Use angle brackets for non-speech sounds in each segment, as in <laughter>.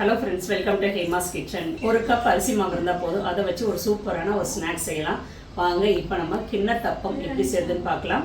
Hello friends welcome to Hema's kitchen ஒரு cup அரிசி மாவு இருந்தால் போதும். அதை வச்சு ஒரு சூப்பரான ஒரு ஸ்நாக்ஸ் செய்யலாம். வாங்க இப்போ நம்ம கிண்ண தப்பம் எப்படி செய்யுதுன்னு பார்க்கலாம்.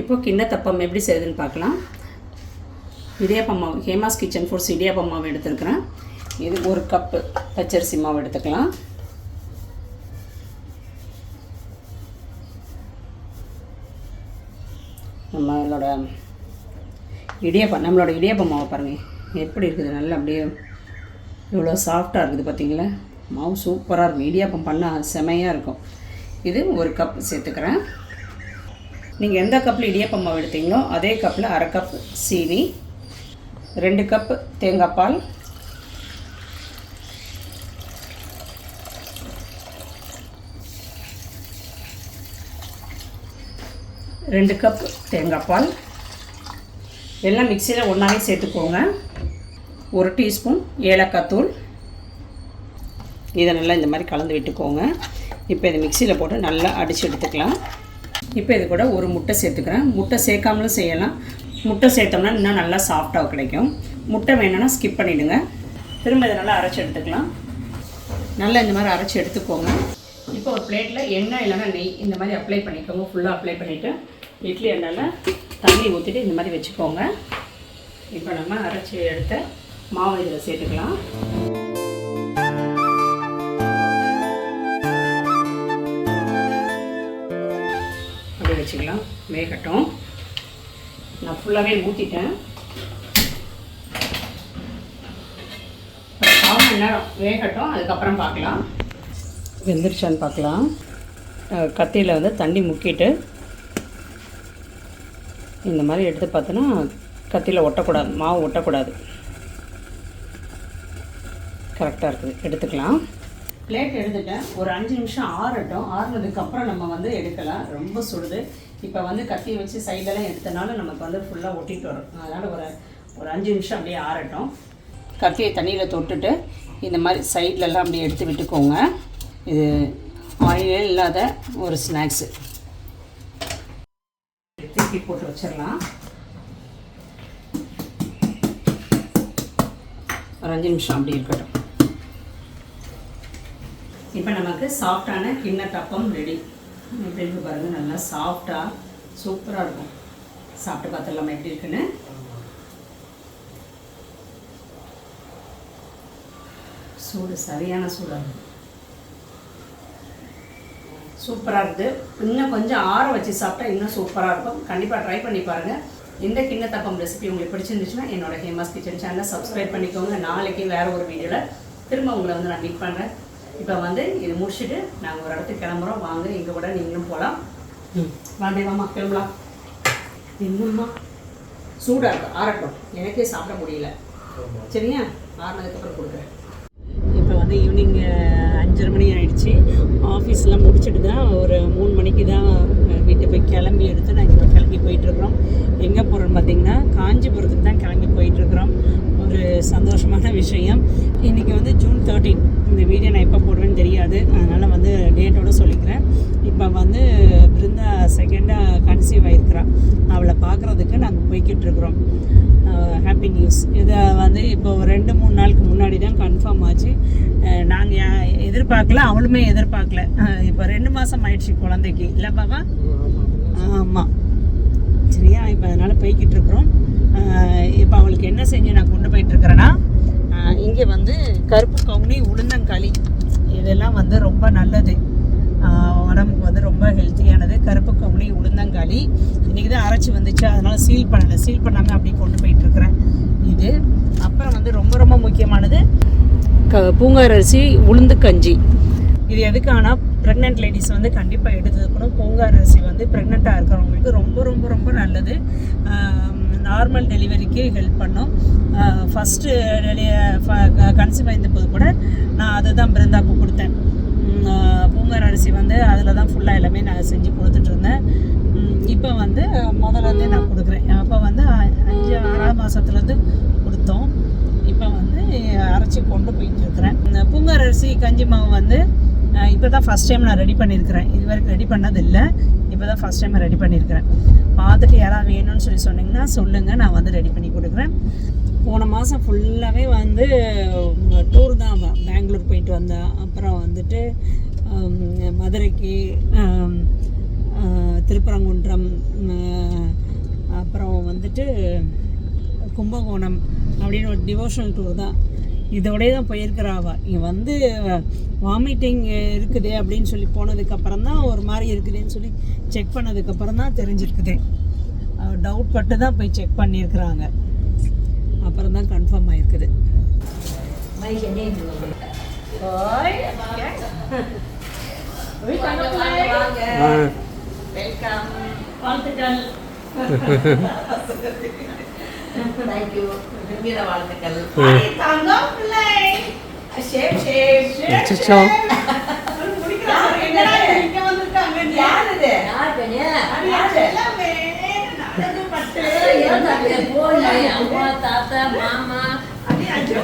இப்போ கிண்ணத்தப்பம் எப்படி செய்யுதுன்னு பார்க்கலாம். இடியாப்பம் மாவு ஹேமாஸ் கிச்சன் ஃபுட்ஸ் இடியாப்பம் மாவு எடுத்துருக்குறேன். இது ஒரு கப்பு பச்சரிசி மாவு எடுத்துக்கலாம். நம்மளோட இடியாப்பம் நம்மளோட இடியாப்பம் மாவு பாருங்கள் எப்படி இருக்குது? நல்லா அப்படியே இவ்வளோ சாஃப்டாக இருக்குது பார்த்தீங்களா? மாவு சூப்பராக இருக்கும். இடியாப்பம் பண்ணால் செமையாக இருக்கும். இது ஒரு கப் சேர்த்துக்கிறேன். நீங்கள் எந்த கப்பில் இடியப்பம் மாவு எடுத்தீங்களோ அதே கப்பில் அரை கப் சீனி ரெண்டு கப் தேங்காய் பால் ரெண்டு கப் தேங்காய் பால். எல்லாம் மிக்சியில் ஒன்றாவே சேர்த்துக்கோங்க. ஒரு டீஸ்பூன் ஏலக்காய் தூள். இதை நல்லா இந்த மாதிரி கலந்து விட்டுக்கோங்க. இப்போ இதை மிக்சியில் போட்டு நல்லா அடித்து எடுத்துக்கலாம். இப்போ இது கூட ஒரு முட்டை சேர்த்துக்கிறேன். முட்டை சேர்க்காமலும் செய்யலாம். முட்டை சேர்த்தோம்னா இன்னும் நல்லா சாஃப்டாக கிடைக்கும். முட்டை வேணும்னா ஸ்கிப் பண்ணிவிடுங்க திரும்ப இதை நல்லா அரைச்சி எடுத்துக்கலாம். நல்லா இந்த மாதிரி அரைச்சி எடுத்துக்கோங்க. இப்போ ஒரு பிளேட்டில் எண்ணெய் இல்லைன்னா நெய் இந்த மாதிரி அப்ளை பண்ணிக்கோங்க. ஃபுல்லாக அப்ளை பண்ணிவிட்டு இட்லி எண்ணெயில் தண்ணி ஊற்றிட்டு இந்த மாதிரி வச்சுக்கோங்க. இப்போ நம்ம அரைச்சி எடுத்த மாவு இதில் சேர்த்துக்கலாம். வேகட்டும். நான் ஃபுல்லாகவே ஊற்றிட்டேன் கால் மணி நேரம் வேகட்டும் அதுக்கப்புறம் பார்க்கலாம். வெந்துருச்சான்னு பார்க்கலாம். கத்தியில் வந்து தண்ணி முக்கிட்டு இந்த மாதிரி எடுத்து பார்த்தோன்னா கத்தியில் ஒட்டக்கூடாது மாவு ஒட்டக்கூடாது. கரெக்டாக இருக்குது. எடுத்துக்கலாம். பிளேட் எடுத்துட்டேன். ஒரு அஞ்சு நிமிஷம் ஆறட்டும். ஆறுனதுக்கப்புறம் நம்ம வந்து எடுக்கலாம். ரொம்ப சுடுது. இப்போ வந்து கத்தி வச்சு சைடெல்லாம் எடுத்தனால நமக்கு வந்து ஃபுல்லாக ஒட்டிட்டு வரும். அதனால் ஒரு ஒரு அஞ்சு நிமிஷம் அப்படியே ஆறட்டும். கத்தியை தண்ணியில் தொட்டுட்டு இந்த மாதிரி சைட்லலாம் அப்படியே எடுத்து விட்டுக்கோங்க. இது ஆயிலே இல்லாத ஒரு ஸ்நாக்ஸு திருப்பி போட்டு வச்சிடலாம். ஒரு அஞ்சு நிமிஷம் அப்படி இருக்கட்டும். இப்போ நமக்கு சாஃப்டான கிண்ண தப்பம் ரெடி எப்படி இருக்கு பாருங்கள் நல்லா சாஃப்டாக சூப்பராக இருக்கும். சாப்பிட்டு பார்த்துடலாமா எப்படி இருக்குன்னு? சூடு சரியான சூடாக இருக்கும் சூப்பராக இருக்குது இன்னும் கொஞ்சம் ஆற வச்சு சாப்பிட்டா இன்னும் சூப்பராக இருக்கும். கண்டிப்பாக ட்ரை பண்ணி பாருங்கள் இந்த கிண்ண தப்பம் ரெசிபி உங்களுக்கு பிடிச்சிருந்துச்சுன்னா என்னோட ஹேமாஸ் கிச்சன் சேனலை சப்ஸ்கிரைப் பண்ணிக்கோங்க. நாளைக்கு வேறு ஒரு வீடியோவில் திரும்ப உங்களை வந்து நான் மீட் பண்ணுறேன் இப்போ வந்து இது முடிச்சுட்டு நாங்கள் ஒரு இடத்துக்கு கிளம்புறோம். வாங்க எங்கள் கூட நீங்களும் போகலாம் வாண்டே வாமா கிளம்பலாம். இன்னும்மா சூடாக இருக்கும் ஆறட்டும். எனக்கே சாப்பிட முடியல. சரியா? ஆறினதுக்கப்புறம் கொடுக்குறேன். இப்போ வந்து ஈவினிங் அஞ்சரை மணி ஆயிடுச்சு. ஆஃபீஸ்லாம் முடிச்சுட்டு தான் ஒரு மூணு மணிக்கு தான் வீட்டு போய் கிளம்பி எடுத்து நாங்கள் இப்போ கிளம்பி போயிட்டுருக்குறோம். எங்கே போகிறோம்னு பார்த்தீங்கன்னா காஞ்சிபுரத்துக்கு தான் கிளம்பி போயிட்டுருக்குறோம். ஒரு சந்தோஷமான விஷயம். இன்றைக்கி வந்து ஜூன் தேர்ட்டீன் இந்த வீடியோ நான் எப்போ போடுவேன்னு தெரியாது. அதனால் வந்து டேட்டோட சொல்லிக்கிறேன். இப்போ வந்து பிருந்தா செகண்டாக கன்சீவ் ஆகிருக்கிறான் அவளை பார்க்குறதுக்கு நாங்கள் போய்கிட்டு இருக்கிறோம் ஹாப்பி நியூஸ் இதை வந்து இப்போ ஒரு ரெண்டு மூணு நாளுக்கு முன்னாடி தான் கன்ஃபார்ம் ஆச்சு நாங்கள் எதிர்பார்க்கல அவளுமே எதிர்பார்க்கல. இப்போ ரெண்டு மாதம் ஆயிடுச்சு குழந்தைக்கு. இல்லை பாபா? ஆமாம் சரியா இப்போ அதனால் போய்கிட்டு இருக்கிறோம். இப்போ அவளுக்கு என்ன செஞ்சு நான் கொண்டு போயிட்டு இருக்கிறேன்னா இங்கே வந்து கருப்பு கவுனி உளுந்தங்களி. இதெல்லாம் வந்து ரொம்ப நல்லது. உடம்புக்கு வந்து ரொம்ப ஹெல்த்தியானது கருப்பு கவுனி உளுந்தங்களி. இன்றைக்கி தான் அரைச்சி வந்துச்சு. அதனால் சீல் பண்ணலை. சீல் பண்ணாமல் அப்படியே கொண்டு போயிட்டுருக்குறேன் இது. அப்புறம் வந்து க பூங்காரரிசி உளுந்து கஞ்சி. இது எதுக்கானா ப்ரெக்னென்ட் லேடிஸ் வந்து கண்டிப்பாக எடுத்துக்கணும். பூங்காரரிசி வந்து ப்ரெக்னெண்ட்டாக இருக்கிறவங்களுக்கு ரொம்ப ரொம்ப ரொம்ப நல்லது. நார்மல் டெலிவரிக்கு ஹெல்ப் பண்ணும். ஃபஸ்ட்டு கன்சீவ் ஆயிருந்த போது கூட நான் அதை தான் பிருந்தாக்கு கொடுத்தேன் பூங்கார் அரிசி வந்து அதில் தான் ஃபுல்லாக எல்லாமே நான் செஞ்சு கொடுத்துட்ருந்தேன் இப்போ வந்து முதல்லருந்தே நான் கொடுக்குறேன். அப்போ வந்து அஞ்சு ஆறாம் மாதத்துலேருந்து கொடுத்தோம். இப்போ வந்து அரைச்சி கொண்டு போய் இருக்கிறேன் அரிசி கஞ்சி மாவு வந்து இப்போ தான் ஃபஸ்ட் டைம் நான் ரெடி பண்ணியிருக்கிறேன் இது வரைக்கும் ரெடி பண்ணதில்லை. இப்போ தான் ஃபஸ்ட் டைம் ரெடி பண்ணியிருக்கிறேன் பார்த்துட்டு யாராவது வேணும்னு சொல்லி சொன்னீங்கன்னா சொல்லுங்கள் நான் வந்து ரெடி பண்ணி கொடுக்குறேன். போன மாதம் ஃபுல்லாகவே வந்து டூர் தான் பெங்களூர் போயிட்டு வந்தேன். அப்புறம் வந்துட்டு மதுரைக்கு திருப்பரங்குன்றம் அப்புறம் வந்துட்டு கும்பகோணம் அப்படின்னு ஒரு டிவோஷனல் டூர் தான். இதோடய தான் போயிருக்கிறா அவ. இங்கே வந்து வாமிட்டிங் இருக்குது அப்படின்னு சொல்லி போனதுக்கப்புறம் தான் ஒரு மாதிரி இருக்குதுன்னு சொல்லி செக் பண்ணதுக்கப்புறம் தான் தெரிஞ்சிருக்குது. டவுட் பட்டு தான் போய் செக் பண்ணியிருக்கிறாங்க. அப்புறம் தான் கன்ஃபார்ம் ஆயிருக்குது. வாழ்த்துக்கள். <laughs> தேங்க்யூ விரும்பின வாழ்த்துக்கள் அச்சச்சோ. யார் இது போய் அம்மா தாத்தா மாமா யாருக்கு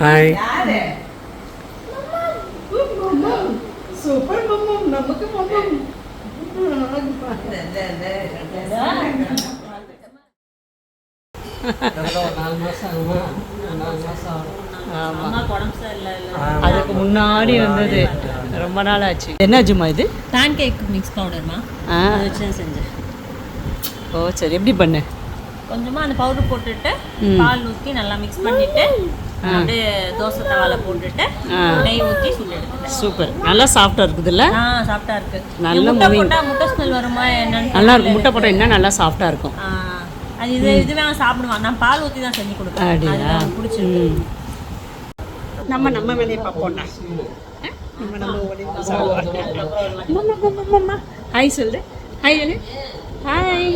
சரியில்லை அதுக்கு முன்னாடி வந்தது ரொம்ப நாள் ஆச்சு என்னாச்சுமா இது பேன் கேக் மிக்ஸ் பவுடர்மா செஞ்சேன் ஓ சரி எப்படி பண்ணு கொஞ்சமாக அந்த பவுடர் போட்டுட்டு பால் ஊற்றி நல்லா மிக்ஸ் பண்ணிட்டு அப்படியே தோசை தவால போட்டுட்டு நெய் ஊற்றி சுட்டு சூப்பர். நல்லா சாஃப்டாக இருக்குதுல்ல? ஆ சாப்பிட்டா இருக்கு. நல்ல முட்டை moving. போட்டா முட்டை ஸ்மெல் வருமா என்னன்னு நல்லா இருக்கும். முட்டை போட்டால் இன்னும் நல்லா சாஃப்டாக இருக்கும். அது இது இதுவே சாப்பிடுவான். நான் பால் ஊற்றி தான் செஞ்சு கொடுப்பேன். பிடிச்சிருக்கு. நம்ம நம்ம வேலையை பார்ப்போம்னா நம்ம நம்ம வேலையை ஹாய் சொல்லு. ஹாய் சொல்லு ஹாய்